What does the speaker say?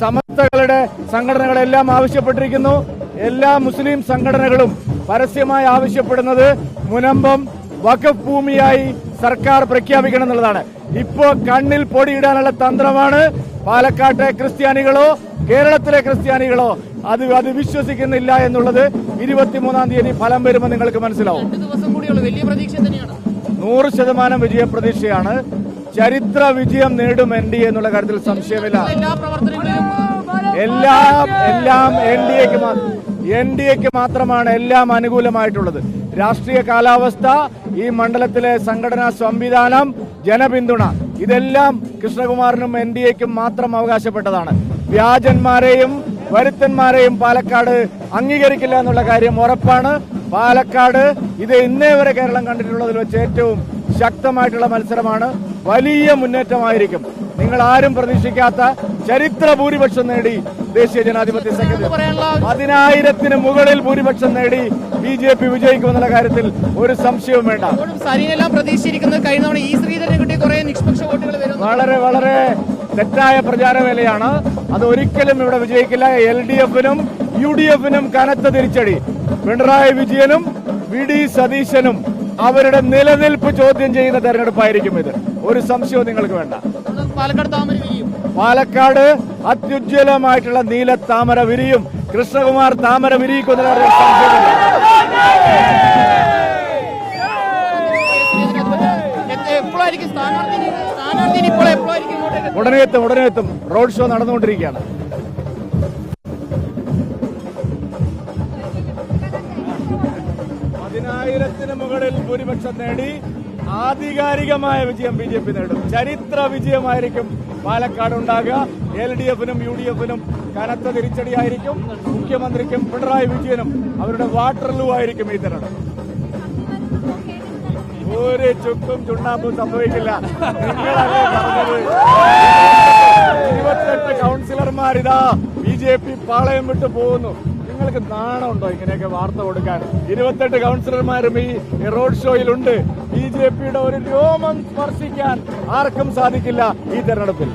സമസ്തകളുടെ സംഘടനകളെല്ലാം ആവശ്യപ്പെട്ടിരിക്കുന്നു. എല്ലാ മുസ്ലിം സംഘടനകളും പരസ്യമായി ആവശ്യപ്പെടുന്നത് മുനമ്പം വഖഫ് ഭൂമിയായി സർക്കാർ പ്രഖ്യാപിക്കണം എന്നുള്ളതാണ് ഇപ്പോ കണ്ണിൽ പൊടിയിടാനുള്ള തന്ത്രമാണ് പാലക്കാട്ടെ ക്രിസ്ത്യാനികളോ കേരളത്തിലെ ക്രിസ്ത്യാനികളോ അത് അത് വിശ്വസിക്കുന്നില്ല എന്നുള്ളത് ഇരുപത്തിമൂന്നാം തീയതി ഫലം വരുമ്പോൾ നിങ്ങൾക്ക് മനസ്സിലാവും. നൂറ് ശതമാനം വിജയപ്രതീക്ഷയാണ്. ചരിത്ര വിജയം നേടും എൻ ഡി എ എന്നുള്ള കാര്യത്തിൽ സംശയമില്ല. എല്ലാ എല്ലാം എൻ ഡി എക്ക് എൻ ഡി എക്ക് മാത്രമാണ് എല്ലാം അനുകൂലമായിട്ടുള്ളത്. രാഷ്ട്രീയ കാലാവസ്ഥ ഈ മണ്ഡലത്തിലെ സംഘടനാ സംവിധാനം ജനപിന്തുണ ഇതെല്ലാം കൃഷ്ണകുമാറിനും എൻ ഡി എക്കും മാത്രം അവകാശപ്പെട്ടതാണ്. വ്യാജന്മാരെയും വരുത്തന്മാരെയും പാലക്കാട് അംഗീകരിക്കില്ല എന്നുള്ള കാര്യം ഉറപ്പാണ്. പാലക്കാട് ഇത് ഇന്നേ വരെ കേരളം കണ്ടിട്ടുള്ളതിൽ വെച്ച് ഏറ്റവും ശക്തമായിട്ടുള്ള മത്സരമാണ്. വലിയ മുന്നേറ്റമായിരിക്കും. നിങ്ങൾ ആരും പ്രതീക്ഷിക്കാത്ത ചരിത്ര ഭൂരിപക്ഷം നേടി ദേശീയ ജനാധിപത്യ സെക്രട്ടറി പതിനായിരത്തിന് മുകളിൽ ഭൂരിപക്ഷം നേടി ബി ജെ പി വിജയിക്കുമെന്നുള്ള കാര്യത്തിൽ ഒരു സംശയവും വേണ്ട. ഇപ്പോഴും സരിനെല്ലാം പ്രതീക്ഷിച്ചിരിക്കുന്നത് കഴിഞ്ഞ തവണ ഈ ശ്രീധരനെ കിട്ടിയ കുറെ നിഷ്പക്ഷ വോട്ടുകൾ വളരെ വളരെ തെറ്റായ പ്രചാരവേലയാണ്. അത് ഒരിക്കലും ഇവിടെ വിജയിക്കില്ല. എൽ ഡി എഫിനും യു ഡി എഫിനും കനത്ത തിരിച്ചടി. പിണറായി വിജയനും വി ഡി സതീശനും അവരുടെ നിലനിൽപ്പ് ചോദ്യം ചെയ്യുന്ന തെരഞ്ഞെടുപ്പായിരിക്കും ഇത്. ഒരു സംശയവും നിങ്ങൾക്ക് വേണ്ട. പാലക്കാട് അത്യുജ്വലമായിട്ടുള്ള നീല താമര വിരിയും. കൃഷ്ണകുമാർ താമര വിരിയിക്കുന്ന സംശയമില്ല. ഉടനെ എത്തും ഉടനെ എത്തും. റോഡ് ഷോ നടന്നുകൊണ്ടിരിക്കുകയാണ്. പതിനായിരത്തിന് മുകളിൽ ഭൂരിപക്ഷം നേടി ആധികാരികമായ വിജയം ബി ജെ പി നേടും. ചരിത്ര വിജയമായിരിക്കും പാലക്കാട് ഉണ്ടാകുക. എൽ ഡി എഫിനും യു ഡി എഫിനും കനത്ത തിരിച്ചടിയായിരിക്കും. മുഖ്യമന്ത്രിക്കും പിണറായി വിജയനും അവരുടെ വാട്ടർലൂ ആയിരിക്കും ഈ തെരഞ്ഞെടുപ്പ്. ഒരു ചുക്കും ചുണ്ണാമ്പും സംഭവിക്കില്ല. നിങ്ങളല്ലേ ഇരുപത്തെട്ട് കൗൺസിലർമാരിതാ ബി ജെ പി പാളയം വിട്ടു പോകുന്നു. നിങ്ങൾക്ക് നാണമുണ്ടോ ഇങ്ങനെയൊക്കെ വാർത്ത കൊടുക്കാൻ? ഇരുപത്തെട്ട് കൗൺസിലർമാരും ഈ റോഡ് ഷോയിലുണ്ട്. ബി ജെ പിയുടെ ഒരു രോമം സ്പർശിക്കാൻ ആർക്കും സാധിക്കില്ല ഈ തെരഞ്ഞെടുപ്പിൽ.